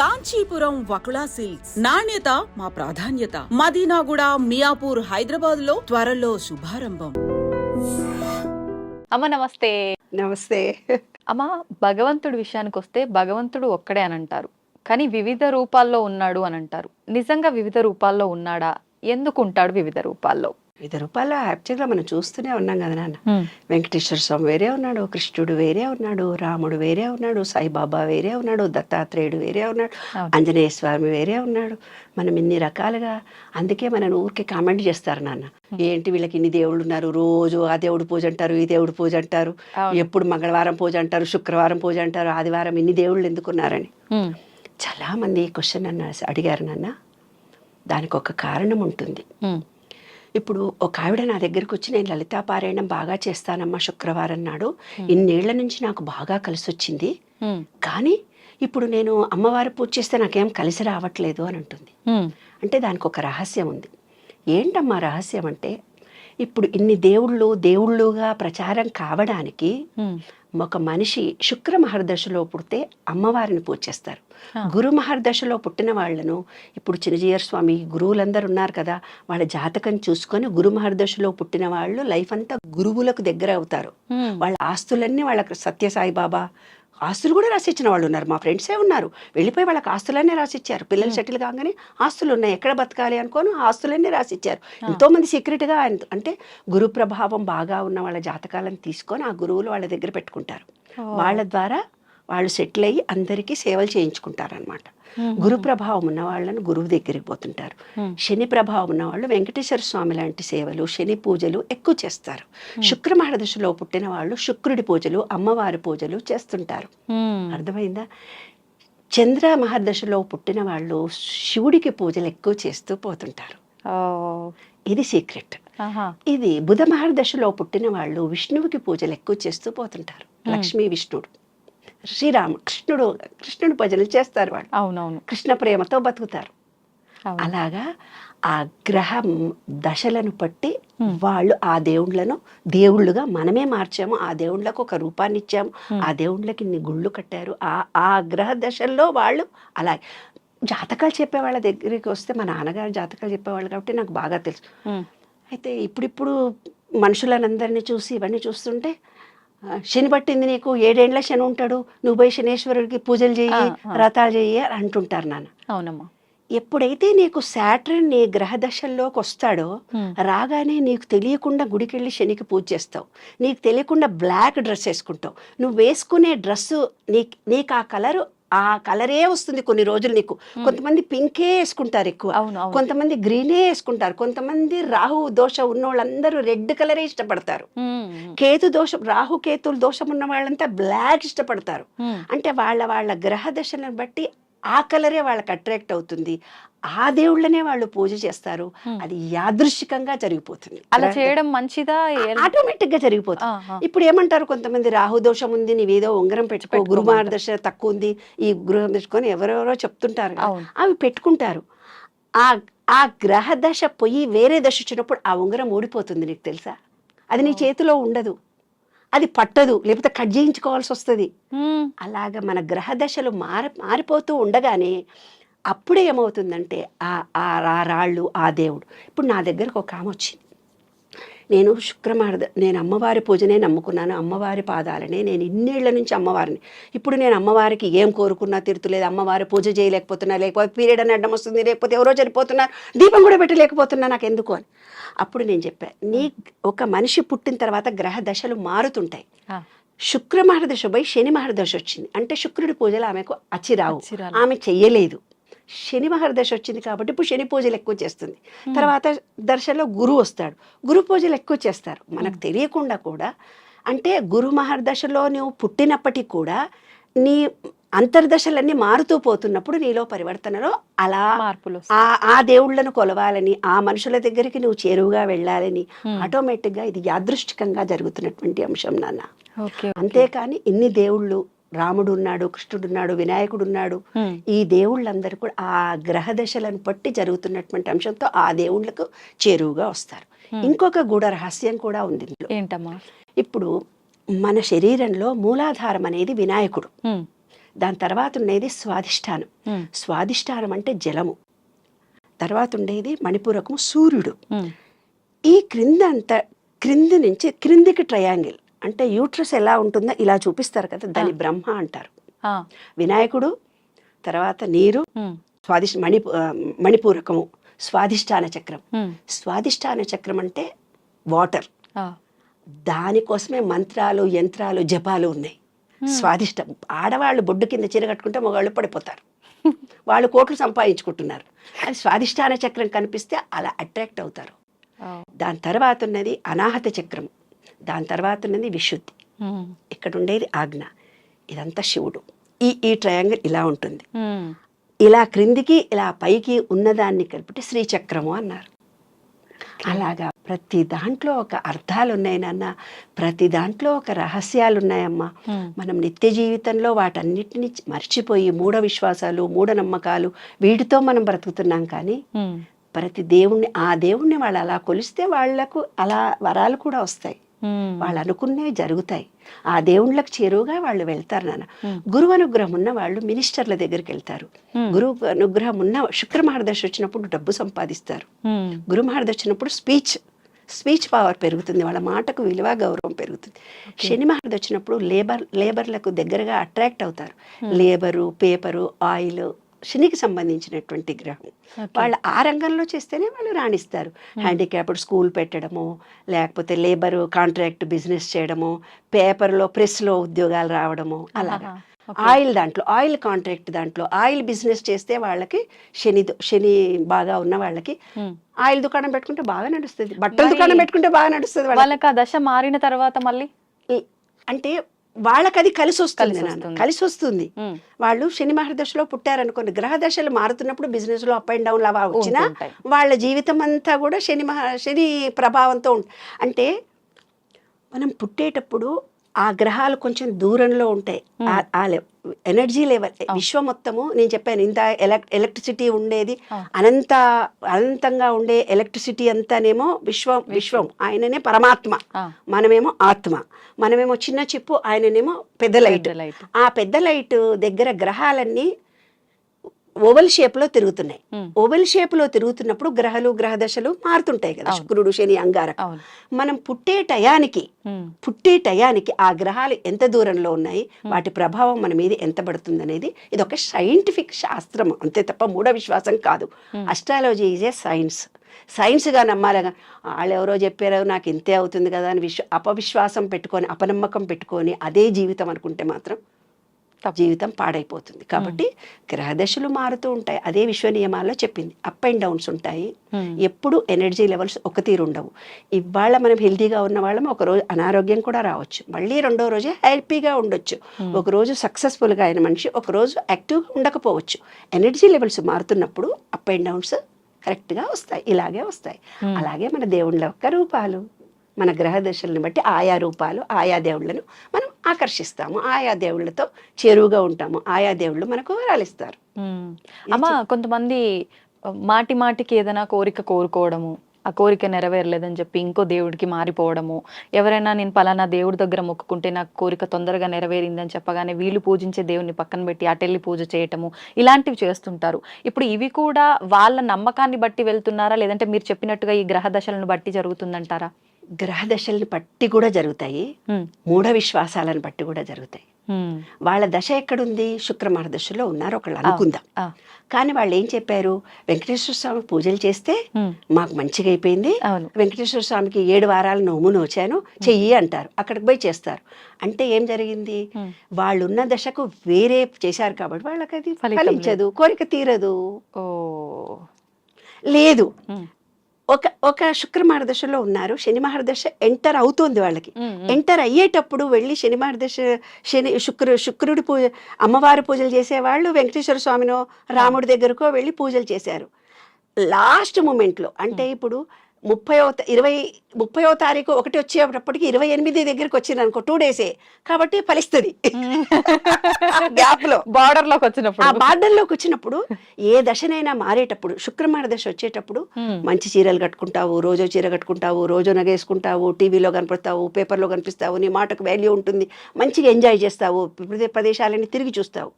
Kanchipuram Vakula silks. నాణ్యత మా ప్రాధాన్యత. మదీనాగూడ మియాపూర్ హైదరాబాద్లో త్వరలో శుభారంభం. అమ్మ నమస్తే. నమస్తే. అమ్మ భగవంతుడి విషయానికి వస్తే భగవంతుడు ఒక్కడే అని అంటారు. కానీ వివిధ రూపాల్లో ఉన్నాడు అని అంటారు. నిజంగా వివిధ రూపాల్లో ఉన్నాడా? ఎందుకు ఉంటాడు వివిధ రూపాల్లో? వివిధ రూపాల్లో యాక్చువల్గా మనం చూస్తూనే ఉన్నాం కదా నాన్న. వెంకటేశ్వర స్వామి వేరే ఉన్నాడు కృష్ణుడు వేరే ఉన్నాడు రాముడు వేరే ఉన్నాడు సాయిబాబా వేరే ఉన్నాడు దత్తాత్రేయుడు వేరే ఉన్నాడు. ఆంజనేయ స్వామి వేరే ఉన్నాడు. మనం ఇన్ని రకాలుగా అందుకే మన ఊరికి కామెంట్ చేస్తారు నాన్న. ఏంటి వీళ్ళకి ఇన్ని దేవుళ్ళు ఉన్నారు? రోజు ఆ దేవుడు పూజ అంటారు ఈ దేవుడు పూజ అంటారు. ఎప్పుడు మంగళవారం పూజ అంటారు శుక్రవారం పూజ అంటారు ఆదివారం ఇన్ని దేవుళ్ళు ఎందుకున్నారని. ఉమ్, చాలా మంది ఈ క్వశ్చన్ అన్న అడిగారు నాన్న. దానికి ఒక కారణం ఉంటుంది. ఇప్పుడు ఒక ఆవిడ నా దగ్గరికి వచ్చి నేను లలితా పారాయణం బాగా చేస్తానమ్మా శుక్రవారం నాడు. ఇన్నేళ్ళ నుంచి నాకు బాగా కలిసి వచ్చింది కానీ ఇప్పుడు నేను అమ్మవారి పూజ చేస్తే నాకేం కలిసి రావట్లేదు అని అంటుంది. అంటే దానికి ఒక రహస్యం ఉంది. ఏంటమ్మా రహస్యం అంటే ఇప్పుడు ఇన్ని దేవుళ్ళు దేవుళ్ళుగా ప్రచారం కావడానికి ఒక మనిషి శుక్ర మహర్దశలో పుడితే అమ్మవారిని పూజ చేస్తారు. గురు మహర్దశలో పుట్టిన వాళ్ళను ఇప్పుడు చిన్నజీయర్ స్వామి గురువులందరూ ఉన్నారు కదా వాళ్ళ జాతకం చూసుకొని గురు మహర్దశలో పుట్టిన వాళ్ళు లైఫ్ అంతా గురువులకు దగ్గర అవుతారు. వాళ్ళ ఆస్తులన్నీ వాళ్ళకి సత్యసాయి బాబా ఆస్తులు కూడా రాసిచ్చిన వాళ్ళు ఉన్నారు. మా ఫ్రెండ్సే ఉన్నారు. వెళ్ళిపోయి వాళ్ళకి ఆస్తులన్నీ రాసిచ్చారు. పిల్లలు సెటిల్ కాగానే ఆస్తులు ఉన్నాయి. ఎక్కడ బతకాలి అనుకోని ఆస్తులన్నీ రాసిచ్చారు. ఎంతో మంది సీక్రెట్గా ఆయన అంటే గురు ప్రభావం బాగా ఉన్న వాళ్ళ జాతకాలను తీసుకొని ఆ గురువులు వాళ్ళ దగ్గర పెట్టుకుంటారు. వాళ్ళ ద్వారా వాళ్ళు సెటిల్ అయ్యి అందరికీ సేవలు చేయించుకుంటారనమాట గురు ప్రభావం ఉన్న వాళ్ళని గురువు దగ్గరికి పోతుంటారు. శని ప్రభావం ఉన్న వాళ్ళు వెంకటేశ్వర స్వామి లాంటి సేవలు శని పూజలు ఎక్కువ చేస్తారు. శుక్ర మహర్దశలో పుట్టిన వాళ్ళు శుక్రుడి పూజలు అమ్మవారి పూజలు చేస్తుంటారు. అర్థమైందా? చంద్ర మహర్దశలో పుట్టిన వాళ్ళు శివుడికి పూజలు ఎక్కువ చేస్తూ పోతుంటారు. ఇది సీక్రెట్. ఇది బుధ మహర్దశలో పుట్టిన వాళ్ళు విష్ణువుకి పూజలు ఎక్కువ చేస్తూ పోతుంటారు. లక్ష్మీ విష్ణుడు. శ్రీరామ కృష్ణుడు కృష్ణుడి పూజలు చేస్తారు వాళ్ళు. అవునవును. కృష్ణ ప్రేమతో బతుకుతారు. అలాగా ఆ గ్రహం దశలను బట్టి. వాళ్ళు ఆ దేవుళ్ళను దేవుళ్ళుగా మనమే మార్చాము. ఆ దేవుళ్ళకు ఒక రూపాన్ని ఇచ్చాము. ఆ దేవుళ్ళకి ఇన్ని గుళ్ళు కట్టారు. ఆ ఆ గ్రహ దశల్లో వాళ్ళు అలాగే జాతకాలు చెప్పే వాళ్ళ దగ్గరికి వస్తే మా నాన్నగారు జాతకాలు చెప్పేవాళ్ళు కాబట్టి నాకు బాగా తెలుసు. అయితే ఇప్పుడిప్పుడు మనుషులనందరినీ చూసి ఇవన్నీ చూస్తుంటే శని పట్టింది నీకు ఏడేండ్ల శని ఉంటాడు నువ్వు పోయి శనేశ్వరుడికి పూజలు ఆ. వ్రతాలు చెయ్యి అని అంటుంటారు నాన్న. అవునమ్మా. ఎప్పుడైతే నీకు శాటర్న్ నీ గ్రహ దశల్లోకి వస్తాడో రాగానే నీకు తెలియకుండా గుడికెళ్ళి శనికి పూజ చేస్తావు. నీకు తెలియకుండా బ్లాక్ డ్రెస్ వేసుకుంటావు. నువ్వు వేసుకునే డ్రెస్సు నీ నీకు ఆ కలరు ఆ కలరే వస్తుంది కొన్ని రోజులు నీకు. కొంతమంది పింకే వేసుకుంటారు ఎక్కువ. కొంతమంది గ్రీనే వేసుకుంటారు. కొంతమంది రాహు దోష ఉన్న వాళ్ళందరూ రెడ్ కలరే ఇష్టపడతారు. కేతు దోషం రాహు కేతులు దోషం ఉన్న వాళ్ళంతా బ్లాక్ ఇష్టపడతారు. అంటే వాళ్ళ వాళ్ళ గ్రహ దశలను బట్టి ఆ కలరే వాళ్ళకి అట్రాక్ట్ అవుతుంది. ఆ దేవుళ్ళనే వాళ్ళు పూజ చేస్తారు. అది యాదృశ్చికంగా జరిగిపోతుంది. అలా చేయడం మంచిదా? ఆటోమేటిక్గా జరిగిపోతుంది. ఇప్పుడు ఏమంటారు కొంతమంది రాహు దోషం ఉంది నీవేదో ఉంగరం పెట్టుకో. గురుమార్ దశ తక్కువ ఉంది ఈ గృహం తెచ్చుకొని ఎవరెవరో చెప్తుంటారు అవి పెట్టుకుంటారు. ఆ ఆ గ్రహ దశ పోయి వేరే దశ వచ్చినప్పుడు ఆ ఉంగరం ఊడిపోతుంది నీకు తెలుసా? అది నీ. చేతిలో ఉండదు. అది పట్టదు లేకపోతే కట్ చేయించుకోవాల్సి వస్తుంది. అలాగ మన గ్రహ దశలు మారి మారిపోతూ ఉండగానే అప్పుడే ఏమవుతుందంటే ఆ ఆ రా- రాళ్ళు ఆ దేవుడు. ఇప్పుడు నా దగ్గరకు ఒక ఆమె వచ్చింది. నేను శుక్రమార్ద నేను అమ్మవారి పూజనే నమ్ముకున్నాను. అమ్మవారి పాదాలనే నేను ఇన్నేళ్ళ నుంచి అమ్మవారిని. ఇప్పుడు నేను అమ్మవారికి ఏం కోరుకున్నా తీరుతులేదు. అమ్మవారి పూజ చేయలేకపోతున్నా లేకపోతే పీరియడ్ అని అడ్డం వస్తుంది లేకపోతే ఎవరో చనిపోతున్నారు దీపం కూడా పెట్టలేకపోతున్నా నాకు ఎందుకు అని. అప్పుడు నేను చెప్పాను నీ ఒక మనిషి పుట్టిన తర్వాత గ్రహ దశలు మారుతుంటాయి. శుక్ర మహర్దశ పోయి శని మహర్దశ వచ్చింది. అంటే శుక్రుడి పూజలు ఆమెకు అచ్చిరాలు. ఆమె చెయ్యలేదు. శని మహర్దశ వచ్చింది కాబట్టి ఇప్పుడు శని పూజలు ఎక్కువ చేస్తుంది తర్వాత దర్శలో గురువు వస్తాడు గురు పూజలు ఎక్కువ చేస్తారు మనకు తెలియకుండా కూడా అంటే గురు మహర్దశలో నువ్వు పుట్టినప్పటికీ కూడా నీ అంతర్దశలన్నీ మారుతూ పోతున్నప్పుడు నీలో పరివర్తనలో అలా మార్పులు. ఆ దేవుళ్ళను కొలవాలని ఆ మనుషుల దగ్గరికి నువ్వు చేరువుగా వెళ్ళాలని. ఆటోమేటిక్గా ఇది యాదృష్టికంగా జరుగుతున్నటువంటి అంశం నాన్న. అంతేకాని ఇన్ని దేవుళ్ళు రాముడు ఉన్నాడు కృష్ణుడు ఉన్నాడు వినాయకుడు ఉన్నాడు ఈ దేవుళ్ళందరూ కూడా ఆ గ్రహ దశలను బట్టి జరుగుతున్నటువంటి అంశంతో ఆ దేవుళ్ళకు చేరువుగా వస్తారు. ఇంకొక గూఢ రహస్యం కూడా ఉంది ఏంటమ్మా? ఇప్పుడు మన శరీరంలో మూలాధారం అనేది వినాయకుడు. దాని తర్వాత ఉండేది స్వాధిష్టానం. స్వాధిష్టానం అంటే జలము. తర్వాత ఉండేది మణిపూరకము సూర్యుడు. ఈ క్రింద అంతా క్రింది నుంచి క్రిందికి ట్రయాంగిల్. అంటే యూట్రస్ ఎలా ఉంటుందో ఇలా చూపిస్తారు కదా దాన్ని బ్రహ్మ అంటారు. వినాయకుడు తర్వాత నీరు స్వాదిష్ మణిపూ ఆ, మణిపూరకము స్వాధిష్టాన చక్రం. ఉమ్, స్వాధిష్టాన చక్రం అంటే వాటర్. దానికోసమే మంత్రాలు యంత్రాలు జపాలు ఉన్నాయి. స్వాదిష్టం. ఆడవాళ్ళు బొడ్డు కింద చీర కట్టుకుంటే మగవాళ్ళు పడిపోతారు. వాళ్ళు కోట్లు సంపాదించుకుంటున్నారు. అది స్వాదిష్టాన చక్రం కనిపిస్తే అలా అట్రాక్ట్ అవుతారు. దాని తర్వాత ఉన్నది అనాహత చక్రం. దాని తర్వాత ఉన్నది విశుద్ధి. ఇక్కడ ఉండేది ఆజ్ఞ. ఇదంతా శివుడు. ఈ ఈ ట్రయాంగిల్ ఇలా ఉంటుంది. ఇలా క్రిందికి ఇలా పైకి ఉన్నదాన్ని కలిపి శ్రీచక్రము అన్నారు. అలాగా ప్రతి దాంట్లో ఒక అర్థాలు ఉన్నాయి నాన్న. ప్రతి దాంట్లో ఒక రహస్యాలు ఉన్నాయమ్మా. మనం నిత్య జీవితంలో వాటన్నిటిని మర్చిపోయి మూఢ విశ్వాసాలు మూఢనమ్మకాలు వీటితో మనం బ్రతుకుతున్నాం కానీ ప్రతి దేవుణ్ణి ఆ దేవుణ్ణి వాళ్ళు అలా కొలిస్తే వాళ్ళకు అలా వరాలు కూడా వస్తాయి. వాళ్ళు అనుకున్నవి జరుగుతాయి. ఆ దేవుళ్ళకి చేరువుగా వాళ్ళు వెళ్తారు నాన్న. గురువు అనుగ్రహం ఉన్న వాళ్ళు మినిస్టర్ల దగ్గరికి వెళ్తారు. గురువు అనుగ్రహం ఉన్న శుక్ర మహారదర్శి వచ్చినప్పుడు డబ్బు సంపాదిస్తారు. గురు మహారదర్శి వచ్చినప్పుడు స్పీచ్ స్పీచ్ పవర్ పెరుగుతుంది. వాళ్ళ మాటకు విలువ గౌరవం పెరుగుతుంది. శని మహారది వచ్చినప్పుడు లేబర్ లేబర్లకు దగ్గరగా అట్రాక్ట్ అవుతారు. లేబరు పేపరు ఆయిల్ శనికి సంబంధించినటువంటి గ్రహం. వాళ్ళు ఆ రంగంలో చేస్తేనే వాళ్ళు రాణిస్తారు హ్యాండిక్యాప్డ్ స్కూల్ పెట్టడము లేకపోతే లేబరు కాంట్రాక్ట్ బిజినెస్ చేయడము పేపర్లో ప్రెస్లో ఉద్యోగాలు రావడము అలాగా. ఆయిల్ దాంట్లో ఆయిల్ కాంట్రాక్ట్ దాంట్లో ఆయిల్ బిజినెస్ చేస్తే వాళ్ళకి శని శని బాగా ఉన్న వాళ్ళకి ఉమ్. ఆయిల్ దుకాణం పెట్టుకుంటే బాగా నడుస్తుంది బట్టల దుకాణం పెట్టుకుంటే బాగా నడుస్తుంది. వాళ్ళకి ఆ దశ మారిన తర్వాత మళ్ళీ అంటే వాళ్ళకి అది కలిసి వస్తుంది కలిసి నాన్న. వస్తుంది. కలిసి వస్తుంది వాళ్ళు శని మహర్దశలో పుట్టారనుకోండి గ్రహ దశలు మారుతున్నప్పుడు బిజినెస్లో అప్ అండ్ డౌన్ అలా వచ్చినా. వాళ్ళ జీవితం అంతా కూడా శని మహా శని ప్రభావంతో ఉంటుంది అంటే మనం పుట్టేటప్పుడు ఆ గ్రహాలు కొంచెం దూరంలో ఉంటాయి. ఆ- ఎనర్జీ లెవెల్ విశ్వం మొత్తము నేను చెప్పాను ఇంత ఎలక్ ఎలక్ట్రిసిటీ ఉండేది. అనంత అనంతంగా ఉండే ఎలక్ట్రిసిటీ అంతానేమో విశ్వం విశ్వం. ఆయననే పరమాత్మ. మనమేమో ఆత్మ. మనమేమో చిన్న చిప్పు ఆయననేమో పెద్ద లైట్. ఆ పెద్ద లైట్ దగ్గర గ్రహాలన్నీ ఓవల్ షేప్లో తిరుగుతున్నాయి ఓవెల్ షేప్లో తిరుగుతున్నప్పుడు గ్రహాలు గ్రహ దశలు మారుతుంటాయి కదా. శుక్రుడు శని అంగారక అవును. మనం పుట్టే టయానికి పుట్టే టయానికి ఆ గ్రహాలు ఎంత దూరంలో ఉన్నాయి వాటి ప్రభావం మన మీద ఎంత పడుతుంది అనేది ఇది ఒక సైంటిఫిక్ శాస్త్రం. అంతే తప్ప మూఢ విశ్వాసం కాదు. అస్ట్రాలజీ ఈజ్ ఏ సైన్స్ సైన్స్గా నమ్మాలిగా వాళ్ళు ఎవరో చెప్పారో నాకు ఇంతే అవుతుంది కదా అని విశ్వ అపవిశ్వాసం పెట్టుకొని అపనమ్మకం పెట్టుకొని అదే జీవితం అనుకుంటే మాత్రం. జీవితం పాడైపోతుంది. కాబట్టి గ్రహదశలు మారుతూ ఉంటాయి. అదే విశ్వ నియమాల్లో చెప్పింది. అప్ అండ్ డౌన్స్ ఉంటాయి. ఎప్పుడు ఎనర్జీ లెవెల్స్ ఒక తీరు ఉండవు. ఇవాళ మనం హెల్తీగా ఉన్న వాళ్ళం ఒక రోజు అనారోగ్యం కూడా రావచ్చు. మళ్ళీ రెండో రోజే హ్యాపీగా ఉండొచ్చు. ఒక రోజు సక్సెస్ఫుల్గా అయిన మనిషి ఒక రోజు యాక్టివ్గా ఉండకపోవచ్చు. ఎనర్జీ లెవెల్స్ మారుతున్నప్పుడు అప్ అండ్ డౌన్స్ కరెక్ట్గా వస్తాయి. ఇలాగే వస్తాయి. అలాగే మన దేవుళ్ళ యొక్క రూపాలు మన గ్రహ దశలను బట్టి ఆయా రూపాలు ఆయా దేవుళ్ళను మనం ఆకర్షిస్తాము. ఆయా దేవుళ్ళతో చేరువుగా ఉంటాము. ఆయా దేవుళ్ళు మనకు వరాలు ఇస్తారు. అమ్మ కొంతమంది మాటి మాటికి ఏదైనా కోరిక కోరుకోవడము ఆ కోరిక నెరవేరలేదని చెప్పి ఇంకో దేవుడికి మారిపోవడము ఎవరైనా నేను పలానా దేవుడి దగ్గర మొక్కుకుంటే నాకు కోరిక తొందరగా నెరవేరిందని చెప్పగానే వీళ్ళు పూజించే దేవుని పక్కన పెట్టి అటెళ్ళి పూజ చేయటము ఇలాంటివి చేస్తుంటారు. ఇప్పుడు ఇవి కూడా వాళ్ళ నమ్మకాన్ని బట్టి వెళ్తున్నారా? లేదంటే మీరు చెప్పినట్టుగా ఈ గ్రహ దశలను బట్టి జరుగుతుందంటారా? గ్రహ దశల్ని బట్టి కూడా జరుగుతాయి. మూఢ విశ్వాసాలను బట్టి కూడా జరుగుతాయి. వాళ్ళ దశ ఎక్కడుంది? శుక్రమార దశలో ఉన్నారు ఒకళ్ళు అనుకుందాం. కానీ వాళ్ళు ఏం చెప్పారు? వెంకటేశ్వర స్వామి పూజలు చేస్తే మాకు మంచిగా అయిపోయింది. వెంకటేశ్వర స్వామికి ఏడు వారాలు నోము నోచాను చెయ్యి అంటారు. అక్కడికి పోయి చేస్తారు. అంటే ఏం జరిగింది? ఉమ్, వాళ్ళు ఉన్న దశకు వేరే చేశారు కాబట్టి వాళ్ళకి అది ఫలించదు కోరిక తీరదు. ఓ. లేదు. ఒక ఒక శుక్ర మహర్దశలో ఉన్నారు. శని మహర్దశ ఎంటర్ అవుతుంది వాళ్ళకి. ఎంటర్ అయ్యేటప్పుడు వెళ్ళి శని మహర్దశ శని శుక్రు శుక్రుడి పూజ అమ్మవారి పూజలు చేసేవాళ్ళు వెంకటేశ్వర స్వామినో రాముడి దగ్గరకో వెళ్ళి పూజలు చేశారు. లాస్ట్ మూమెంట్లో అంటే ఇప్పుడు ముప్పయో ఇరవై ముప్పయో తారీఖు ఒకటి వచ్చేటప్పటికి ఇరవై ఎనిమిది దగ్గరికి వచ్చింది అనుకో టూ డేసే కాబట్టి ఫలిస్తుంది. గ్యాప్ లో. బార్డర్లోకి ఆ వచ్చినప్పుడు బార్డర్లోకి వచ్చినప్పుడు ఏ దశనైనా మారేటప్పుడు శుక్రమార దశ వచ్చేటప్పుడు మంచి చీరలు కట్టుకుంటావు రోజో చీర కట్టుకుంటావు రోజో నగేసుకుంటావు టీవీలో కనపడతావు పేపర్లో కనిపిస్తావు నీ మాటకు వాల్యూ ఉంటుంది మంచిగా ఎంజాయ్ చేస్తావు ప్రదే- ప్రదేశాలని తిరిగి చూస్తావు.